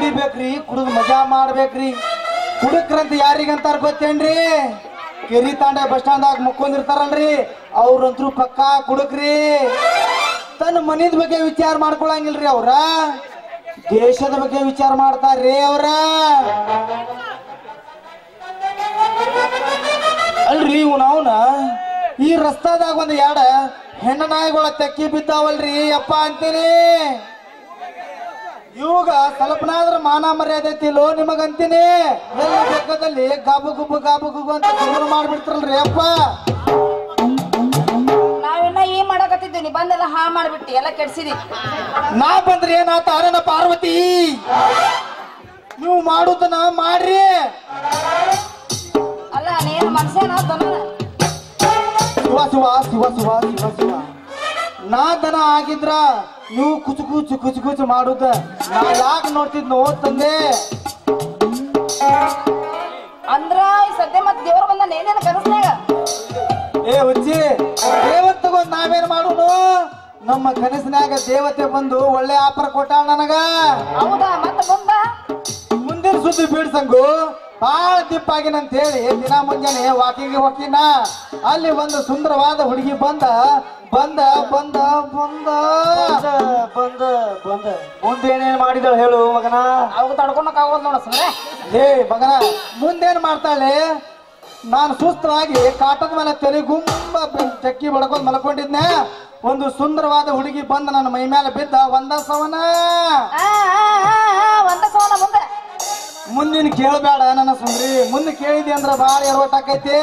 ಕುಡಿಬೇಕ್ರಿ, ಕುಡಿದ್ ಮಜಾ ಮಾಡ್ಬೇಕ್ರಿ. ಕುಡುಕ್ರಂತ ಯಾರಿಗಂತಾರ ಗೊತ್ತೇನ್ರಿ? ಕೆರಿ ತಾಂಡೆ ಬಸ್ ಸ್ಟ್ಯಾಂಡ್ದಾಗ ಮುಕ್ಕೊಂಡಿರ್ತಾರಲ್ರಿ. ಅವ್ರಂತ್ರು ಪಕ್ಕಾ ಕುಡುಕ್ರಿ. ತನ್ನ ಮನಿದ ಬಗ್ಗೆ ವಿಚಾರ ಮಾಡ್ಕೊಳಂಗಿಲ್ರಿ ಅವ್ರ. ದೇಶದ ಬಗ್ಗೆ ವಿಚಾರ ಮಾಡ್ತಾರ್ರಿ ಅವ್ರ. ಅಲ್ರಿ ಇವನ ಅವನ. ಈ ರಸ್ತಾದಾಗ ಒಂದ್ ಎರಡ ಹೆಣ್ಣ ನಾಯಿಗಳ ತೆಕ್ಕಿ ಬಿದ್ದಾವಲ್ರಿ ಅಪ್ಪ ಅಂತೀನಿ. ಇವಾಗ ಸ್ವಲ್ಪನಾದ್ರ ಮಾನ ಮರ್ಯಾದೆ ಐತಿಲ್ಲೋ ನಿಮಗಂತೀನಿ. ಎಲ್ಲ ಬೇಕಾದಲ್ಲಿ ಗಾಬು ಗುಬ್ಬು ಗಾಬು ಗುಬ್ಬು ಅಂತ ಶುರು ಮಾಡ್ಬಿಡ್ತಾರಲ್ರಿ ಅಪ್ಪ. ನಾವಿನ್ನ ಈ ಮಾಡಕತ್ತಿದ್ವಿ ನೀ ಬಂದೆಲ್ಲ ಹಾ ಮಾಡ್ಬಿಟ್ಟಿ ಎಲ್ಲ ಕೆಡ್ಸಿದಿ. ನಾ ಬಂದ್ರೆ ಏನಾತ ಅರೇನ ಪಾರ್ವತಿ. ನೀವು ಮಾಡುದನ್ನ ಮಾಡ್ರಿ. ಅಲ್ಲ ನೀನು ಮನುಷ್ಯನ ಶಿವ ಶಿವ ಶಿವ ಶಿವ ಶಿವ ಶಿವ ನಾ ದನ ಆಗಿದ್ರ ನೀವು ಕುಚು ಕುಚು ಕುಚು ಕುಚು ಮಾಡುದ. ನಾ ಯಾಕೆ ನೋಡ್ತಿದ್ನೋ ತಂದೆ? ಅಂದ್ರ ಈ ಸದ್ಯ ಮತ್ ದೇವ್ರ ಬಂದ ನೇನೇನ ಕನಸ್ನಾಗ ಏ ಹುಚ್ಚಿ ದೇವತ್ ತಗೊಂಡ್ ನಾವೇನ್ ಮಾಡುನು? ನಮ್ಮ ಕನಸಿನಾಗ ದೇವತೆ ಬಂದು ಒಳ್ಳೆ ಆಫರ್ ಕೊಟ್ಟಾಳ ನನಗ. ಹೌದಾ? ಮತ್ತ ಬಂದ ಮುಂದಿನ ಸುದ್ದಿ ಬೀಳ್ಸಂಗು ಬಾಳ ತಿಪ್ಪಾಗಿನ ಅಂತ ಹೇಳಿ ದಿನ ಮುಂಜಾನೆ ವಾಕಿಂಗ್ ಹೋಗಿನ ಅಲ್ಲಿ ಒಂದು ಸುಂದರವಾದ ಹುಡುಗಿ ಬಂದ ಬಂದ ಬಂದ ಬಂದ. ಬಂದ ಬಂದ ಮುಂದೆ ಏನೇನ್ ಮಾಡಿದಳು ಹೇಳು ಮಗನ? ಅವಾಗ ತಡ್ಕೊಳಕ್ ಆಗೋದ್ ನೋಡ ಸರ್ ಹೇ ಮಗನ. ಮುಂದೇನ್ ಮಾಡ್ತಾಳೆ? ನಾನು ಸುಸ್ತವಾಗಿ ಕಾಟದ ಮೇಲೆ ತಲೆ ಗುಂಬ ಚಕ್ಕಿ ಬಡ್ಕೊಂಡ್ ಮಲ್ಕೊಂಡಿದ್ನೆ. ಒಂದು ಸುಂದರವಾದ ಹುಡುಗಿ ಬಂದ ನನ್ನ ಮೈ ಮೇಲೆ ಬಿದ್ದ ಒಂದ ಸವನ ಮುಂದಿನ ಕೇಳಬೇಡ ನನ್ನ ಸುಂದ್ರಿ. ಮುಂದೆ ಕೇಳಿದಿ ಅಂದ್ರೆ ಬಾಳ ಎರ್ವಟ್ ಆಕೈತಿ.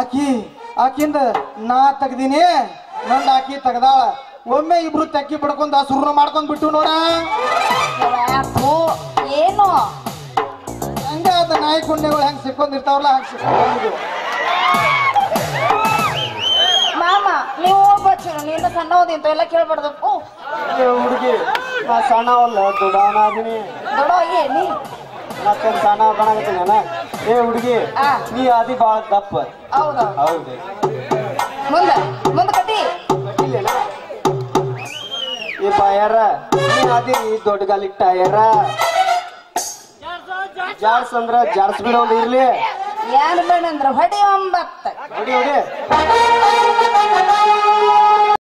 ಆಕಿ ಆಕಿಂದ ನಾ ತೆಗ್ದೀನಿ. ನಂದ ಆಕಿ ತೆಗ್ದಾಳ. ಒಮ್ಮೆ ಇಬ್ರು ತೆಕ್ಕಿ ಬಿಡ್ಕೊಂಡ ಸುರ್ನ ಮಾಡ್ಕೊಂಡ್ ಬಿಟ್ಟು ನೋಡ. ಏನು? ಹಂಗ ಅದ ನಾಯಿ ಕುಂಡೆಗಳು ಹೆಂಗ್ ಸಿಕ್ಕೊಂಡಿರ್ತಾವಲ್ಲ ಹಂಗ ಸಿಕ್ಕೊಂಡು ಮಾಮ ನೀವು ಹೋಗ್ಬಚ್ಚು ನೀನು ಸಣ್ಣ ಓದಿಂತು ಎಲ್ಲ ಕೇಳ್ಬಾರ್ದು. ಓ. ಹುಡುಗಿ ನಾ ಸಣ್ಣವಲ್ಲ ದೊಡ್ಡವನ ಅದೀನಿ. ದೊಡ್ಡ ಏ ನೀ? ಮತ್ತೊಂದು ಸಣ್ಣ ಬಣಗತ್ತೀನಿ ಅಣ್ಣ ಏ ಹುಡುಗಿ. ನೀ ಅದಿ ಬಾಳ ದಪ್ಪ. ಹೌದು? ಹೌದು. ಮುಂದೆ. ಅದಿ ದೊಡ್ಡಗಾಲಿಗೆ ಟಯರ. ಜಾರ್ಸ್ ಅಂದ್ರ ಜಾರ್ಸ್ ಬಿಡ ಒಂದು ಇರ್ಲಿ. ಏನ್ ಬೇಡ ಅಂದ್ರ ಹೊಡಿ ಒಂಬತ್ತು. ಹೊಡಿ ಹೊಡಿ.